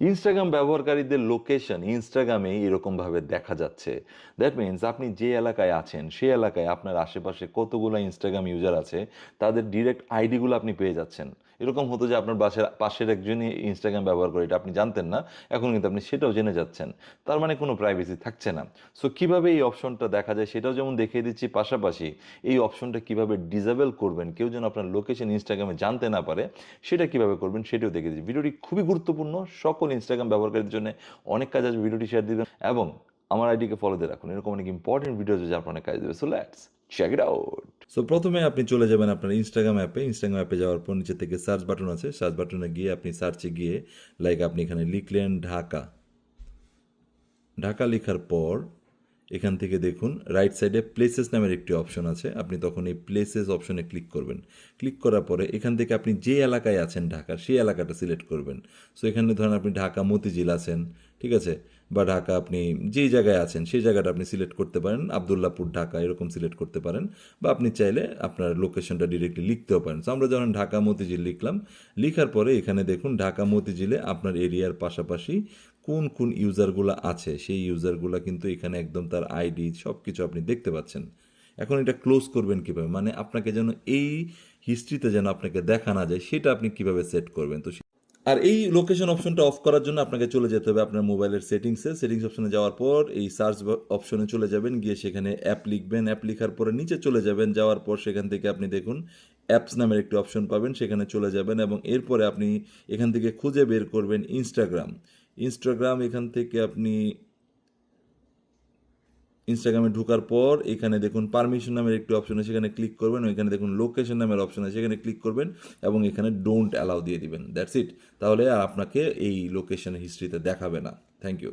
Instagram ব্যবহারকারীদের location ইনস্টাগ্রামে এরকমভাবে দেখা যাচ্ছে। দ্যাট মিন্স আপনি যে এলাকায় আছেন সেই এলাকায় আপনার আশেপাশে কতগুলো ইনস্টাগ্রাম ইউজার আছে, তাদের ডিরেক্ট আইডিগুলো আপনি পেয়ে যাচ্ছেন। এরকম হতো যে আপনার বাসার পাশের একজনই ইনস্টাগ্রাম ব্যবহার করে, এটা আপনি জানতেন না, এখন কিন্তু আপনি সেটাও জেনে যাচ্ছেন। তার মানে কোনো প্রাইভেসি থাকছে না। সো কীভাবে এই অপশনটা দেখা যায় সেটাও যেমন দেখিয়ে দিচ্ছি, পাশাপাশি এই অপশনটা কীভাবে ডিসেবল করবেন, কেউ যেন আপনার লোকেশন ইনস্টাগ্রামে জানতে না পারে, সেটা কীভাবে করবেন সেটাও দেখিয়ে দিচ্ছি। ভিডিওটি খুবই গুরুত্বপূর্ণ সকল ইনস্টাগ্রাম ব্যবহারকারীদের জন্য অনেক কাজ আছে, ভিডিওটি শেয়ার দিবেন এবং আমার আইডিকে ফলো দিয়ে রাখুন। এরকম অনেক ইম্পর্টেন্ট ভিডিও যা আপনার কাজ দেবে। So let's check it out so প্রথমে আপনি চলে যাবেন আপনার ইনস্টাগ্রাম অ্যাপে ইনস্টাগ্রাম অ্যাপে যাওয়ার পর নিচে থেকে সার্চ বাটন আছে। সার্চ বাটনে গিয়ে আপনি সার্চে গিয়ে লাইক আপনি এখানে লিখলেন ঢাকা। ঢাকা লেখার পর এখান থেকে দেখুন রাইট সাইডে প্লেসেস নামের একটি অপশন আছে। আপনি তখন এই প্লেসেস অপশনে ক্লিক করবেন। ক্লিক করার পরে এখান থেকে আপনি যে এলাকায় আছেন ঢাকা, সেই এলাকাটা সিলেক্ট করবেন। সো এখানে ধরেন আপনি ঢাকা মতিঝিল আছেন, ঠিক আছে? বা ঢাকা আপনি যেই জায়গায় আছেন, সেই জায়গাটা আপনি সিলেক্ট করতে পারেন। আবদুল্লাপুর, ঢাকা এরকম সিলেক্ট করতে পারেন। বা আপনি চাইলে আপনার লোকেশনটা ডিরেক্টলি লিখতেও পারেন। সো আমরা যখন ঢাকা মতিঝিল লিখলাম, লিখার পরে এখানে দেখুন, ঢাকা মতিঝিলে আপনার এরিয়ার পাশাপাশি কোন কোন ইউজারগুলো আছে, সেই ইউজারগুলো কিন্তু এখানে একদম তার আইডি সব কিছু আপনি দেখতে পাচ্ছেন। এখন এটা ক্লোজ করবেন কীভাবে? মানে আপনাকে যেন এই হিস্ট্রিতে যেন আপনাকে দেখা না যায়, সেটা আপনি কীভাবে সেট করবেন? তো আর এই লোকেশন অপশনটা অফ করার জন্য আপনাকে চলে যেতে হবে আপনার মোবাইলের সেটিংসে সেটিংস অপশনে যাওয়ার পর এই সার্চ অপশনে চলে যাবেন, গিয়ে সেখানে অ্যাপ লিখবেন। অ্যাপ লিখার পরে নিচে চলে যাবেন। যাওয়ার পর সেখান থেকে আপনি দেখুন অ্যাপস নামের একটি অপশন পাবেন, সেখানে চলে যাবেন এবং এরপরে আপনি এখান থেকে খুঁজে বের করবেন ইনস্টাগ্রাম ইনস্টাগ্রাম এখান থেকে আপনি ইনস্টাগ্রামে ঢোকার পর এখানে দেখুন পারমিশন নামের একটি অপশন আছে সেখানে ক্লিক করবেন এখানে দেখুন লোকেশন নামের অপশন আছে সেখানে ক্লিক করবেন এবং এখানে ডোন্ট অ্যালাউ দিয়ে দিবেন দ্যাটস ইট তাহলে আর আপনাকে এই লোকেশন হিস্ট্রিতে দেখাবে না। Thank you